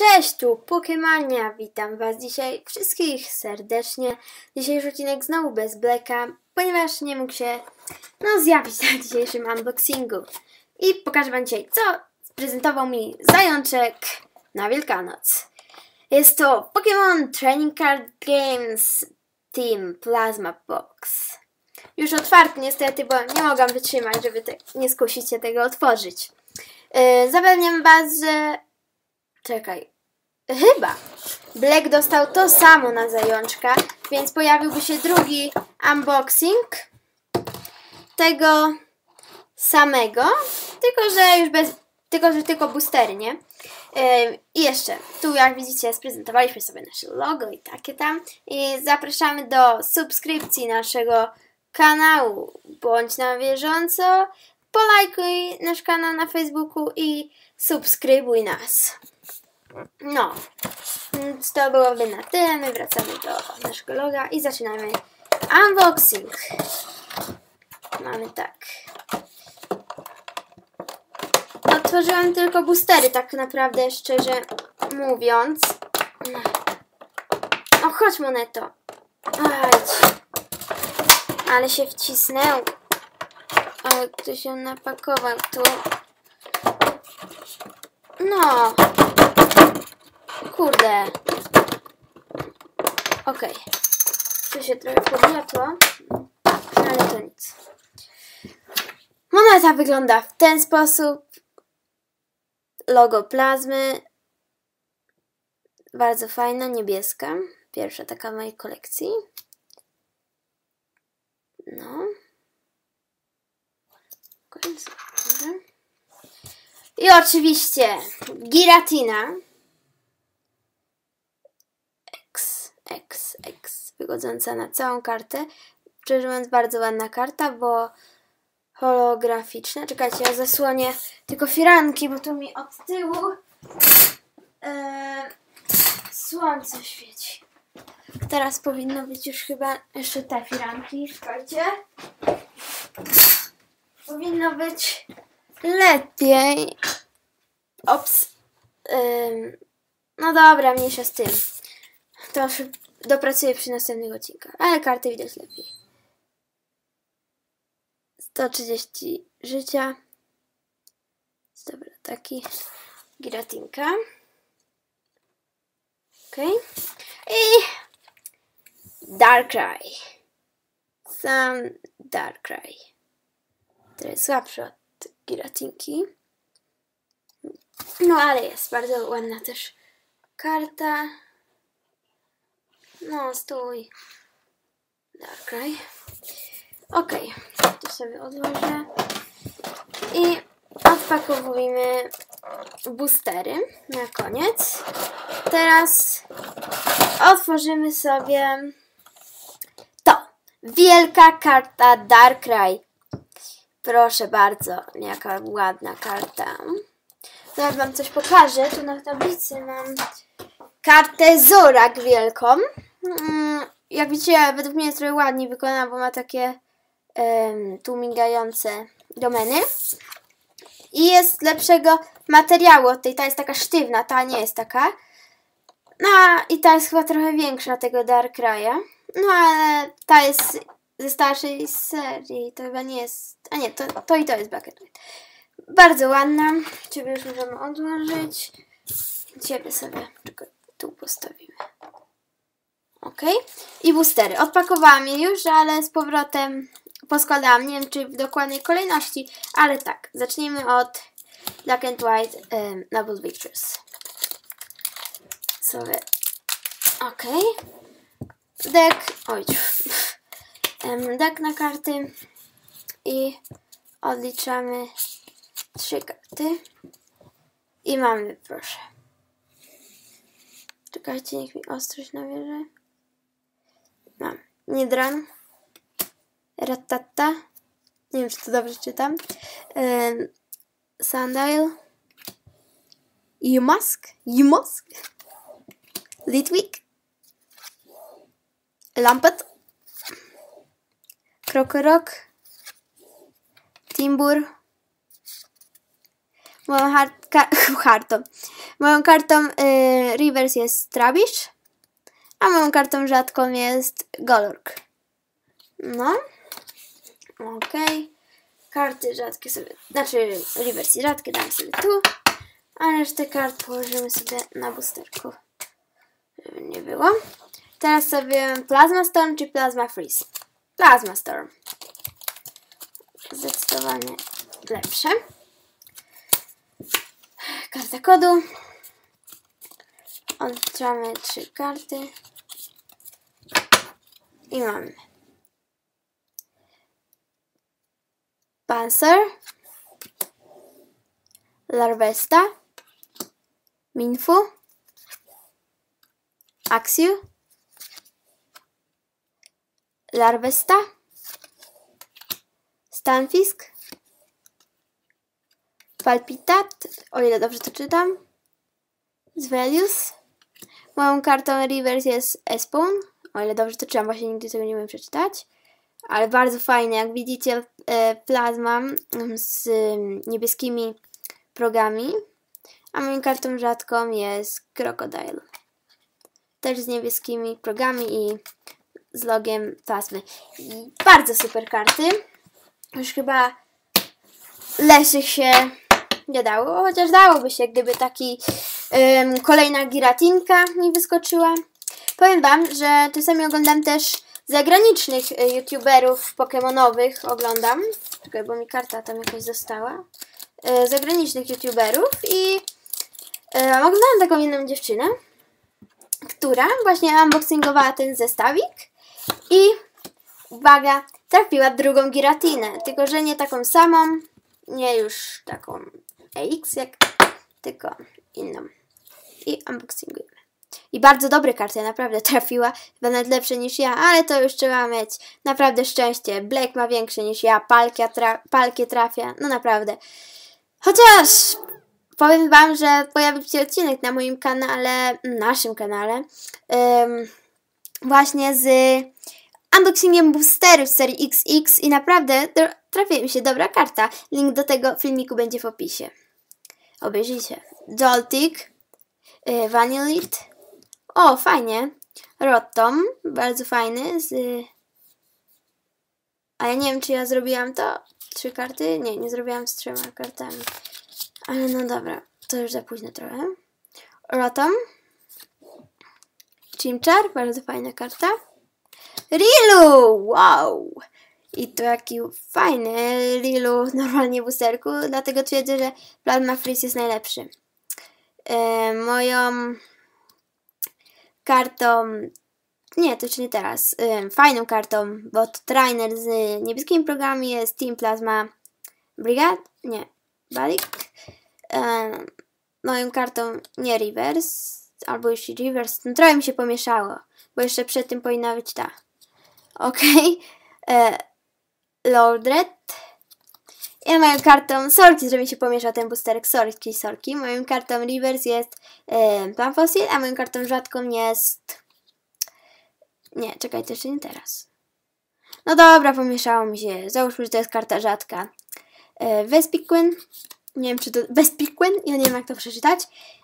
Cześć, tu Pokemania, witam Was dzisiaj wszystkich serdecznie. Dzisiejszy odcinek znowu bez Blacka, ponieważ nie mógł się no, zjawić na dzisiejszym unboxingu. I pokażę Wam dzisiaj, co prezentował mi zajączek na Wielkanoc. Jest to Pokémon Training Card Games Team Plasma Box. Już otwarty niestety, bo nie mogłam wytrzymać, żeby te, nie skusić się tego otworzyć. Yy, zapewniam Was, że Czekaj. Chyba. Black dostał to samo na zajączka, więc pojawiłby się drugi unboxing tego samego, tylko że już bez, tylko że tylko boostery, nie? I jeszcze, tu jak widzicie sprezentowaliśmy sobie nasze logo i takie tam i zapraszamy do subskrypcji naszego kanału. Bądź na bieżąco, polajkuj nasz kanał na Facebooku i subskrybuj nas. No, więc to byłoby na tyle. My wracamy do naszego loga i zaczynamy unboxing. Mamy tak. Otworzyłam tylko boostery, tak naprawdę, szczerze mówiąc. O, chodź moneto. Ajdź. Ale się wcisnęł. Ale ktoś ją napakował tu. No. Kurde. Okej. Okay. Tu się trochę podniosło. Ale to nic. Moneta wygląda w ten sposób. Logo plazmy. Bardzo fajna, niebieska. Pierwsza taka w mojej kolekcji. No. I oczywiście Giratina. X, X, wychodząca na całą kartę. Szczerze mówiąc, bardzo ładna karta, bo holograficzna. Czekajcie, ja zasłonię tylko firanki, bo tu mi od tyłu e, słońce świeci. Teraz powinno być już chyba jeszcze te firanki. Czekajcie. Powinno być lepiej. Ops. Ym, no dobra, mniejsza z tym. To dopracuję przy następnych odcinkach. Ale karty widać lepiej. 130 życia. Dobra, taki. Giratinka. Ok. I Darkrai. Sam Darkrai. To jest słabszy od giratinki. No ale jest bardzo ładna też karta. No, stój. Darkrai. Ok, to sobie odłożę. I odpakowujemy boostery na koniec. Teraz otworzymy sobie to. Wielka karta Darkrai. Proszę bardzo, jaka ładna karta. Zaraz wam coś pokażę. Tu na tablicy mam kartę Zorak wielką. Mm, jak widzicie, według mnie jest trochę ładniej wykonana, bo ma takie um, tu migające domeny. I jest lepszego materiału od tej. Ta jest taka sztywna, ta nie jest taka. No i ta jest chyba trochę większa tego Darkraya. No ale ta jest ze starszej serii. To chyba nie jest... A nie, to, to i to jest Black Bardzo ładna. Ciebie już możemy odłożyć. Ciebie sobie tu postawimy. Ok. I boostery. Odpakowałam je już, ale z powrotem poskładałam. Nie wiem, czy w dokładnej kolejności, ale tak. Zacznijmy od Black and White um, Noble Pictures. Ok. Deck. Oj. Deck na karty. I odliczamy trzy karty. I mamy, proszę. Czekajcie, niech mi ostrość nawierzy. Nidran. Ratata. Nie wiem, czy to dobrze czytam. Um, Sandile. Yumask. Yumask. Litwick. Lampet. Krokorok. Timbur. Moją hard, ka, kartą. Moją kartą y, reverse jest Trabish, a moją kartą rzadką jest Golurk. No. Okej. Okay. Karty rzadkie sobie, znaczy reverse rzadkie dam sobie tu, a resztę kart położymy sobie na boosterku, żeby nie było. Teraz sobie Plasma Storm czy Plasma Freeze? Plasma Storm. Zdecydowanie lepsze. Karta kodu. Odliczamy trzy karty. I mamy. Panzer. Larvesta. Minfu. Axiu. Larvesta. Stanfisk. Palpitat, o ile dobrze to czytam. Zvelius. Moją kartą reverse jest Espoon, o ile dobrze czytam, właśnie nigdy tego nie umiem przeczytać. Ale bardzo fajne, jak widzicie e, plazma z niebieskimi progami. A moją kartą rzadką jest Crocodile. Też z niebieskimi progami i z logiem plazmy. I bardzo super karty. Już chyba lesych się nie dało, chociaż dałoby się, gdyby taki kolejna giratinka mi wyskoczyła. Powiem Wam, że czasami oglądam też zagranicznych y, youtuberów pokemonowych, oglądam, czekaj, bo mi karta tam jakaś została, y, zagranicznych youtuberów i y, oglądałam taką jedną dziewczynę, która właśnie unboxingowała ten zestawik i uwaga, trafiła drugą giratinę, tylko że nie taką samą, nie już taką X, jak tylko inną. I unboxingujemy. I bardzo dobre karty, naprawdę trafiła, chyba nawet lepsze niż ja, ale to już trzeba mieć naprawdę szczęście. Black ma większe niż ja, palkie, tra palkie trafia, no naprawdę. Chociaż powiem Wam, że pojawił się odcinek na moim kanale, naszym kanale, um, właśnie z unboxingiem z serii XX i naprawdę trafiła mi się dobra karta. Link do tego filmiku będzie w opisie. Obejrzyjcie. Joltik, yy, Vanillit. O, fajnie. Rotom, bardzo fajny. Z... A ja nie wiem, czy ja zrobiłam to. Trzy karty? Nie, nie zrobiłam z trzema kartami. Ale no dobra, to już za późno trochę. Rotom. Chimchar, bardzo fajna karta. Rilu! Wow! I to jaki fajny Lilu normalnie w boosterku, dlatego twierdzę, że Plasma Freeze jest najlepszy. E, moją kartą, nie, to jeszcze nie teraz, e, fajną kartą, bo to trainer z niebieskimi programami jest Team Plasma Brigade, nie, Balik. E, moją kartą nie Reverse, albo jeśli Reverse, no trochę mi się pomieszało, bo jeszcze przed tym powinna być ta. Okej. Okay. Lordred. I moją kartą Sorki, żeby mi się pomieszał ten boosterek Sorki, Sorki. Moją kartą Reverse jest yy, Plan Fossil, a moją kartą rzadką jest... Nie, czekajcie, jeszcze nie teraz. No dobra, pomieszało mi się. Załóżmy, że to jest karta rzadka. Yy, Vespiquen. Nie wiem, czy to... Vespiquen? Ja nie wiem, jak to przeczytać.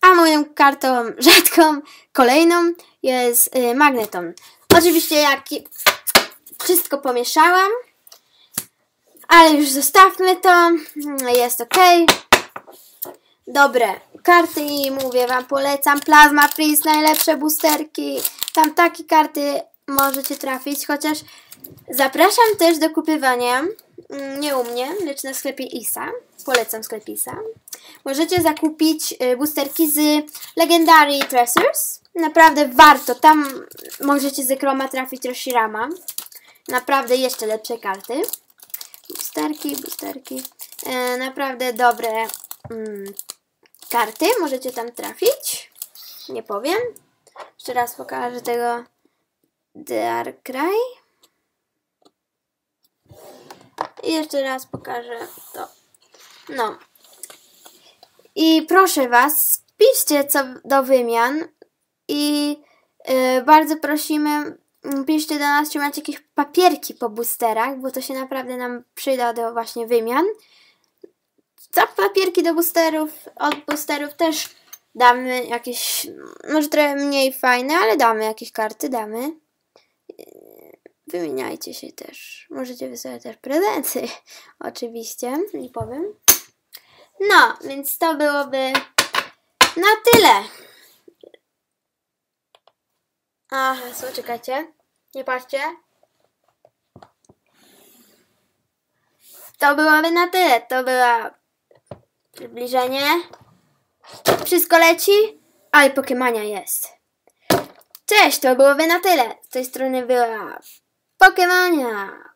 A moją kartą rzadką, kolejną, jest yy, Magneton. Oczywiście, jak wszystko pomieszałam, ale już zostawmy to. Jest ok. Dobre karty i mówię Wam, polecam. Plasma Freeze, najlepsze boosterki. Tam takie karty możecie trafić, chociaż zapraszam też do kupywania, mm, nie u mnie, lecz na sklepie ISA. Polecam sklep ISA. Możecie zakupić y, boosterki z Legendary Treasures. Naprawdę warto. Tam możecie z Chroma trafić Roshirama. Naprawdę jeszcze lepsze karty. Boosterki, boosterki. E, naprawdę dobre mm, karty. Możecie tam trafić. Nie powiem. Jeszcze raz pokażę tego Darkrai. I jeszcze raz pokażę to. No. I proszę Was, piszcie co do wymian i yy, bardzo prosimy piszcie do nas, czy macie jakieś papierki po boosterach, bo to się naprawdę nam przyda do właśnie wymian. za papierki do boosterów, od boosterów też damy jakieś, może trochę mniej fajne, ale damy jakieś karty, damy. Wymieniajcie się też. Możecie wysyłać też prezenty, oczywiście, nie powiem. No, więc to byłoby na tyle. Aha, co, czekajcie. Nie patrzcie. To byłoby na tyle. To była przybliżenie. Wszystko leci, ale Pokemania jest. Cześć, to byłoby na tyle. Z tej strony była Pokemania.